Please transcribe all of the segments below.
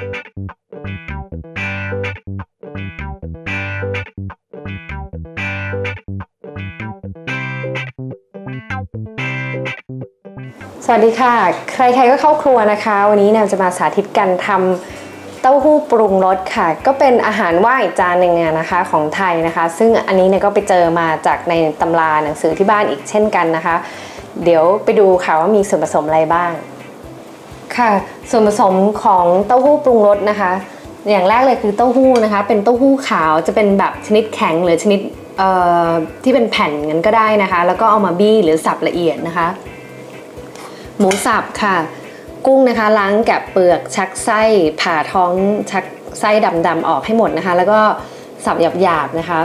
สวัสดีค่ะ ใครๆก็เข้าครัวนะคะ วันนี้แนวจะมาสาธิตการทำเต้าหู้ปรุงรสค่ะ ก็เป็นอาหารว่างอีกจานหนึ่งนะคะของไทยนะคะ ซึ่งอันนี้เนี่ยก็ไปเจอมาจากในตำราหนังสือที่บ้านอีกเช่นกันนะคะ เดี๋ยวไปดูค่ะว่ามีส่วนผสมอะไรบ้าง ค่ะ ส่วนผสมของเต้าหู้ปรุงรสนะคะ อย่างแรกเลยคือเต้าหู้นะคะ เป็นเต้าหู้ขาวจะเป็นแบบชนิดแข็งหรือชนิดที่เป็นแผ่นงั้นก็ได้นะคะ แล้วก็เอามาบี้หรือสับละเอียดนะคะ หมูสับค่ะ กุ้งนะคะล้างแกะเปลือกชักไส้ผ่าท้องชักไส้ดำๆออกให้หมดนะคะ แล้วก็สับหยาบๆนะคะ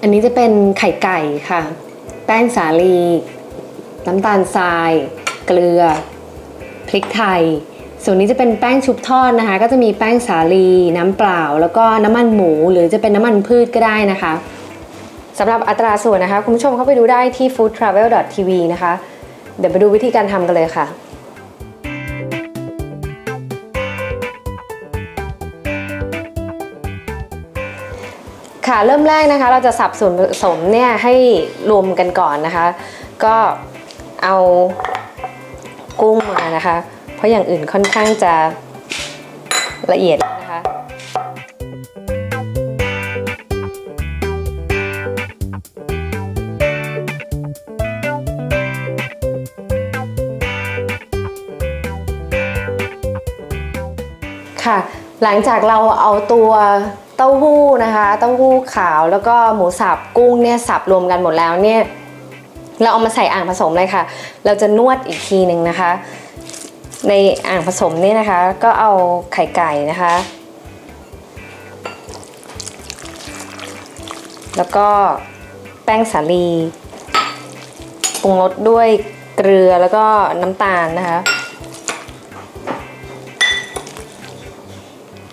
อันนี้จะเป็นไข่ไก่ค่ะ แป้งสาลี น้ำตาลทราย เกลือ พริกไทย ส่วนนี้จะเป็นแป้งชุบทอดนะคะ ก็จะมีแป้งสาลีน้ำเปล่า แล้วก็น้ำมันหมูหรือจะเป็นน้ำมันพืชก็ได้นะคะสำหรับอัตราส่วนนะคะ คุณผู้ชมเข้าไปดูได้ที่ foodtravel.tv นะคะ เดี๋ยวไปดูวิธีการทำกันเลยค่ะค่ะเริ่มแรกนะคะเราจะสับส่วนผสมเนี่ยให้รวมกันก่อนนะคะ ก็เอา กุ้งมานะคะ เพราะอย่างอื่นค่อนข้างจะละเอียดนะคะค่ะหลังจากเราเอาตัวเต้าหู้นะคะ เต้าหู้ขาวแล้วก็หมูสับกุ้งเนี่ยสับรวมกันหมดแล้วเนี่ย เราเอามาใส่อ่างผสมเลยค่ะ เราจะนวดอีกทีหนึ่งนะคะ ในอ่างผสมนี่นะคะ ก็เอาไข่ไก่นะคะ แล้วก็แป้งสาลีปรุงรสด้วยเกลือแล้วก็น้ำตาลนะคะ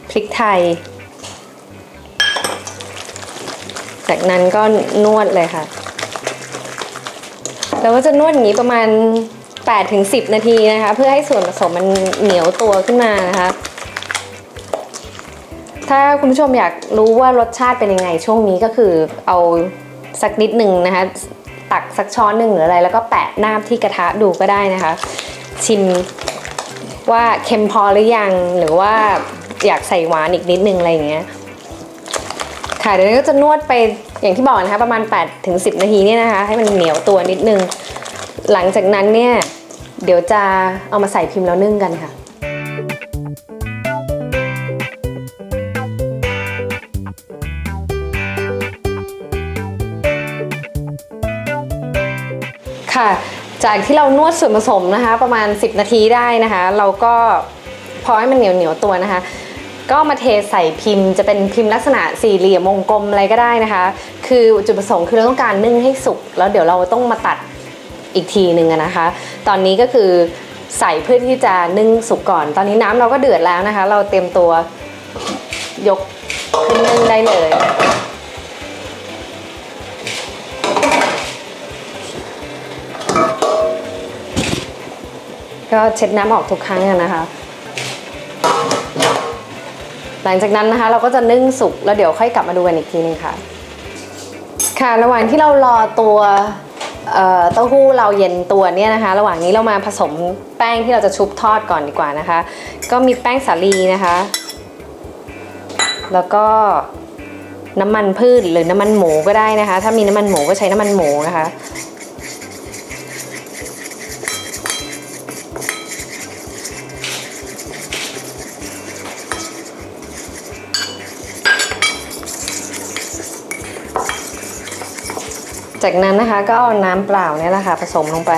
พริกไทย จากนั้นก็นวดเลยค่ะ เราก็จะนวดอย่างนี้ประมาณ8-10 นาทีนะคะ เพื่อให้ส่วนผสมมันเหนียวตัวขึ้นมานะคะถ้าคุณผู้ชมอยากรู้ว่ารสชาติเป็นยังไงช่วงนี้ก็คือเอาสักนิดหนึ่งนะคะ ตักสักช้อนหนึ่งหรืออะไร แล้วก็แปะหน้าที่กระทะดูก็ได้นะคะ ชิมว่าเค็มพอหรือยังหรือว่าอยากใส่หวานอีกนิดนึงอะไรอย่างเงี้ยค่ะเดี๋ยวนี้ก็จะนวดไป อย่างที่บอกนะคะประมาณ8ถึง10 นาทีเนี่ยนะคะ ให้มันเหนียวตัวนิดนึง หลังจากนั้นเนี่ยเดี๋ยวจะเอามาใส่พิมพ์แล้วนึ่งกันค่ะค่ะจากที่เรานวดส่วนผสมนะคะ ประมาณ 10 นาทีได้นะคะ เราก็พอให้มันเหนียวเหนียวตัวนะคะ ก็มาเทใส่พิมพ์ จะเป็นพิมพ์ลักษณะสี่เหลี่ยมวงกลมอะไรก็ได้นะคะ คือจุดประสงค์คือเราต้องการนึ่งให้สุกแล้วเดี๋ยวเราต้องมาตัดอีกทีหนึ่งนะคะ ตอนนี้ก็คือใส่เพื่อที่จะนึ่งสุกก่อน ตอนนี้น้ำเราก็เดือดแล้วนะคะ เราเตรียมตัวยกขึ้นนึ่งได้เลย ก็เช็ดน้ำออกทุกครั้งนะคะ หลังจากนั้นนะคะ เราก็จะนึ่งสุกแล้วเดี๋ยวค่อยกลับมาดูกันอีกทีนึงค่ะ ค่ะระหว่างที่เรารอตัวเอ่อเต้าหู้เราเย็นตัวเนี่ยนะคะ ระหว่างนี้เรามาผสมแป้งที่เราจะชุบทอดก่อนดีกว่านะคะ ก็มีแป้งสาลีนะคะ แล้วก็น้ำมันพืชหรือน้ำมันหมูก็ได้นะคะ ถ้ามีน้ำมันหมูก็ใช้น้ำมันหมูนะคะ จากนั้นนะคะก็เอาน้ำเปล่าเนี่ยแหละค่ะผสมลงไป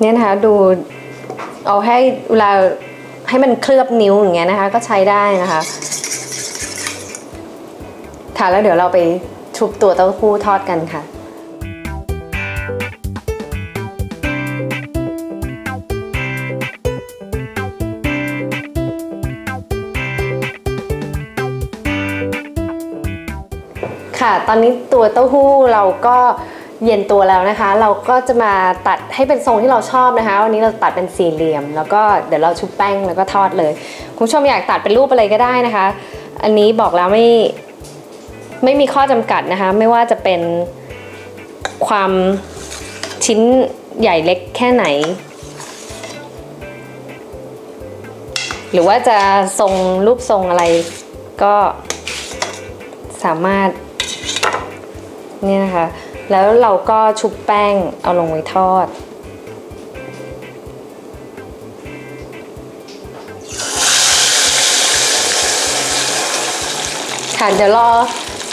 เนี่ยนะคะดูเอาให้เวลาให้มันเคลือบนิ้วอย่างเงี้ยนะคะ ก็ใช้ได้นะคะค่ะแล้วเดี๋ยวเราไปชุบตัวเต้าหู้ทอดกันค่ะ ค่ะ ตอนนี้ตัวเต้าหู้เราก็เย็นตัวแล้วนะคะ เราก็จะมาตัดให้เป็นทรงที่เราชอบนะคะ วันนี้เราตัดเป็นสี่เหลี่ยม แล้วก็เดี๋ยวเราชุบแป้งแล้วก็ทอดเลย คุณผู้ชมอยากตัดเป็นรูปอะไรก็ได้นะคะ อันนี้บอกแล้วไม่ไม่มีข้อจำกัดนะคะ ไม่ว่าจะเป็นความชิ้นใหญ่เล็กแค่ไหน หรือว่าจะทรงรูปทรงอะไรก็สามารถ เนี่ยนะคะ แล้วเราก็ชุบแป้งเอาลงไว้ทอด ค่ะเดี๋ยวรอ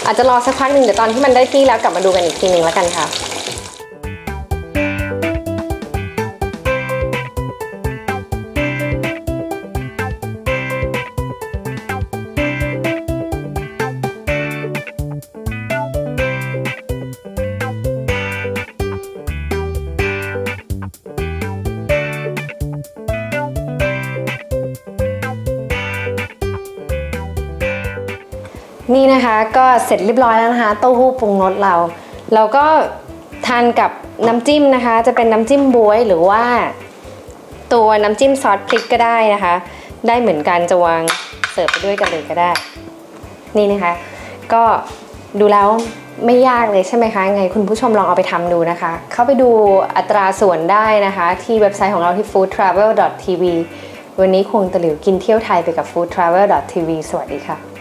อาจจะรอสักพักหนึ่งเดี๋ยวตอนที่มันได้ที่แล้วกลับมาดูกันอีกทีหนึ่งแล้วกันค่ะ นี่นะคะก็เสร็จเรียบร้อยแล้วนะคะเต้าหู้ปรุงรสเรา เราก็ทานกับน้ำจิ้มนะคะ จะเป็นน้ำจิ้มบวยหรือว่า ตัวน้ำจิ้มซอสพริกก็ได้นะคะ ได้เหมือนกันจะวางเสิร์ฟไปด้วยกันเลยก็ได้ นี่นะคะ ก็ดูแล้วไม่ยากเลยใช่ไหมคะไงคุณผู้ชมลองเอาไปทำดูนะคะ เข้าไปดูอัตราส่วนได้นะคะ ที่เว็บไซต์ของเราที่ foodtravel.tv วันนี้คงตะหลิวกินเที่ยวไทยไปกับ foodtravel.tv สวัสดีค่ะ